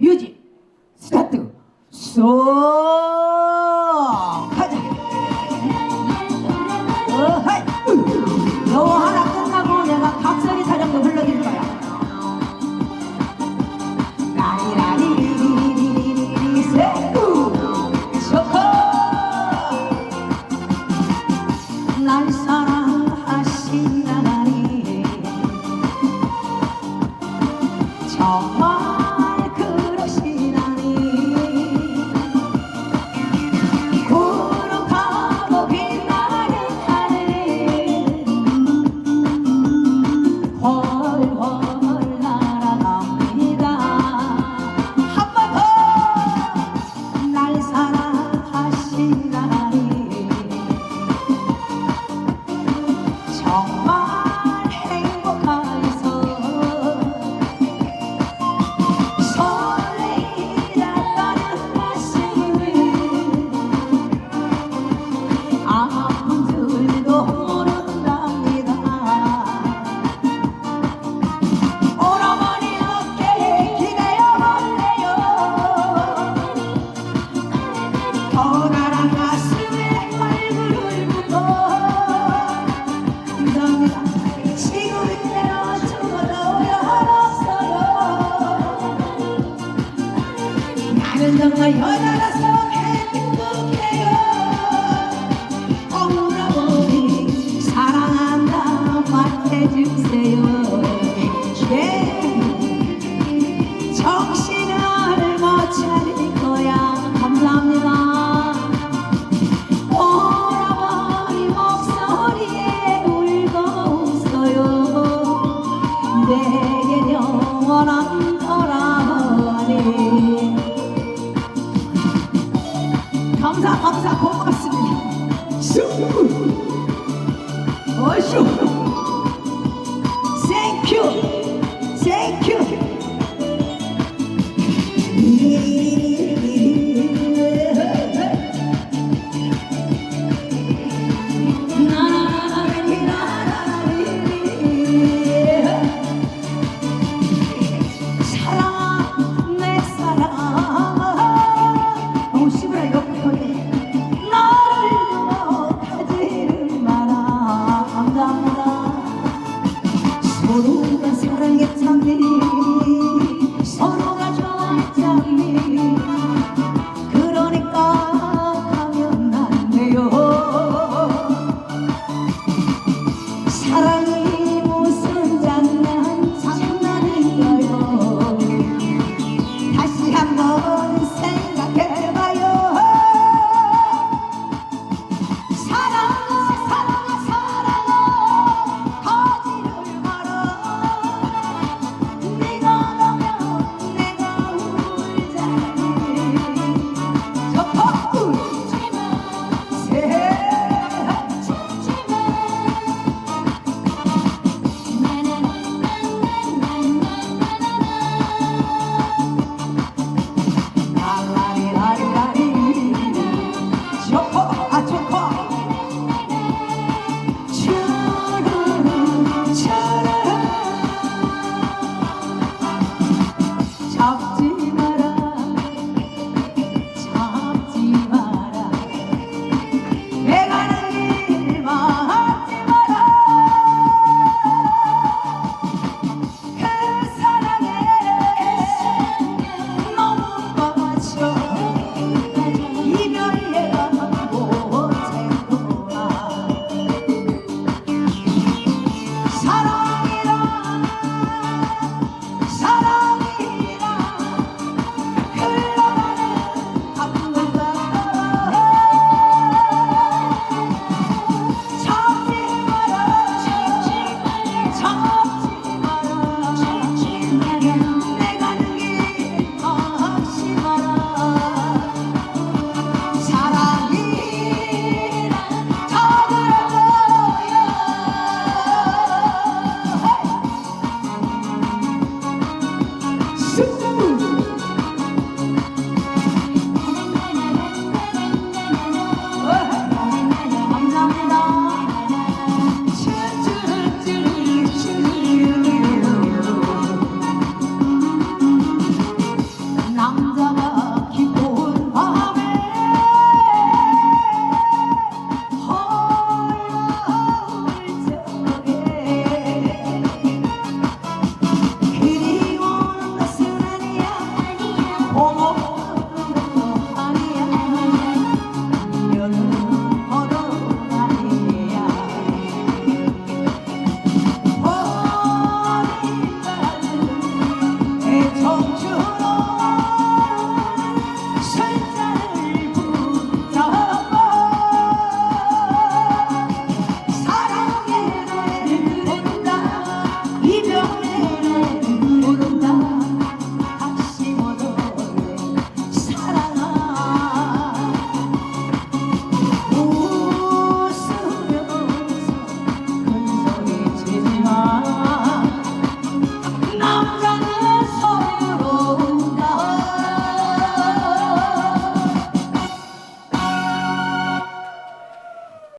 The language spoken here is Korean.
뮤직 스타트. 쏙 가자. 어하이. 너 하나 끝나고 내가 각설이 사령도 불러줄 거야. 라리라리 세우 초코 날 사랑하시 정말 여자라서 행복해요. Thank you. Onunla sıra geçsem beni Son olacak sen beni.